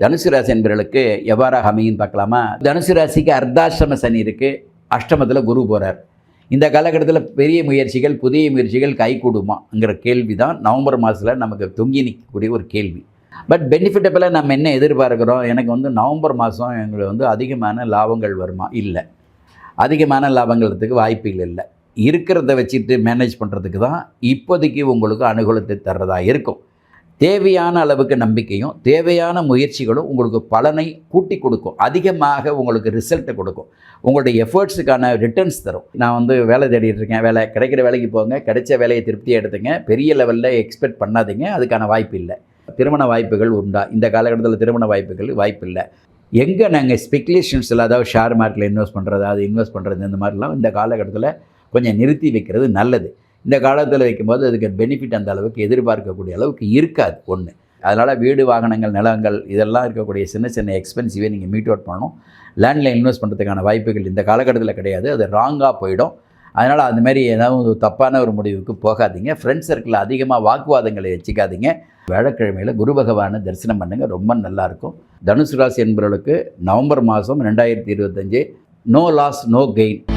தனுசு ராசி என்பவர்களுக்கு எவ்வாறாக அமையும் பார்க்கலாமா? தனுசு ராசிக்கு அர்த்தாஷ்டம சனி இருக்குது அஷ்டமத்தில் குரு போகிறார் இந்த காலகட்டத்தில் பெரிய முயற்சிகள் புதிய முயற்சிகள் கைகூடுமாங்கிற கேள்வி தான் நவம்பர் மாதத்தில் நமக்கு தொங்கி நிற்கக்கூடிய ஒரு கேள்வி. பட் பெனிஃபிட்டபிளாக நம்ம என்ன எதிர்பார்க்குறோம்? எனக்கு வந்து நவம்பர் மாதம் எங்களுக்கு வந்து அதிகமான லாபங்கள் வருமா? இல்லை. அதிகமான லாபங்கிறதுக்கு வாய்ப்புகள் இல்லை. இருக்கிறத வச்சுட்டு மேனேஜ் பண்ணுறதுக்கு தான் இப்போதைக்கு உங்களுக்கு அனுகூலத்தை தர்றதாக இருக்கும். தேவையான அளவுக்கு நம்பிக்கையும் தேவையான முயற்சிகளும் உங்களுக்கு பலனை கூட்டி கொடுக்கும். அதிகமாக உங்களுக்கு ரிசல்ட்டை கொடுக்கும். உங்களுடைய எஃபர்ட்ஸுக்கான ரிட்டர்ன்ஸ் தரும். நான் வந்து வேலை தேடிட்டு இருக்கேன். வேலை கிடைக்கிற வேலைக்கு போங்க. கிடைச்ச வேலையை திருப்தியாக எடுத்துங்க. பெரிய லெவலில் எக்ஸ்பெக்ட் பண்ணாதீங்க. அதுக்கான வாய்ப்பு இல்லை. திருமண வாய்ப்புகள் உண்டா? இந்த காலகட்டத்தில் திருமண வாய்ப்புகள் வாய்ப்பு இல்லை. எங்கே நாங்கள் ஸ்பெகுலேஷன்ஸில் அதாவது ஷேர் மார்க்கெட்டில் இன்வெஸ்ட் பண்ணுறது அது இன்வெஸ்ட் பண்ணுறது இந்த மாதிரிலாம் இந்த காலகட்டத்தில் கொஞ்சம் நிறுத்தி வைக்கிறது நல்லது. இந்த காலத்தில் வைக்கும்போது அதுக்கு பெனிஃபிட் அந்த அளவுக்கு எதிர்பார்க்கக்கூடிய அளவுக்கு இருக்காது ஒன்று அதனால் வீடு வாகனங்கள் நிலங்கள் இதெல்லாம் இருக்கக்கூடிய சின்ன சின்ன எக்ஸ்பென்சிவை நீங்கள் மீட் அவுட் பண்ணணும். லேண்ட்லைன் இன்வெஸ்ட் பண்ணுறதுக்கான வாய்ப்புகள் இந்த காலகட்டத்தில் கிடையாது. அது ராங்காக போயிடும். அதனால் அந்தமாரி ஏதாவது தப்பான ஒரு முடிவுக்கு போகாதீங்க. ஃப்ரெண்ட்ஸ் சர்க்கிளில் அதிகமாக வாக்குவாதங்களை வச்சுக்காதீங்க. வியாழக்கிழமையில் குரு பகவானை தரிசனம் பண்ணுங்கள் ரொம்ப நல்லாயிருக்கும் தனுசு ராசி என்பவர்களுக்கு நவம்பர் மாதம் ரெண்டாயிரத்தி இருபத்தஞ்சு. No loss no gain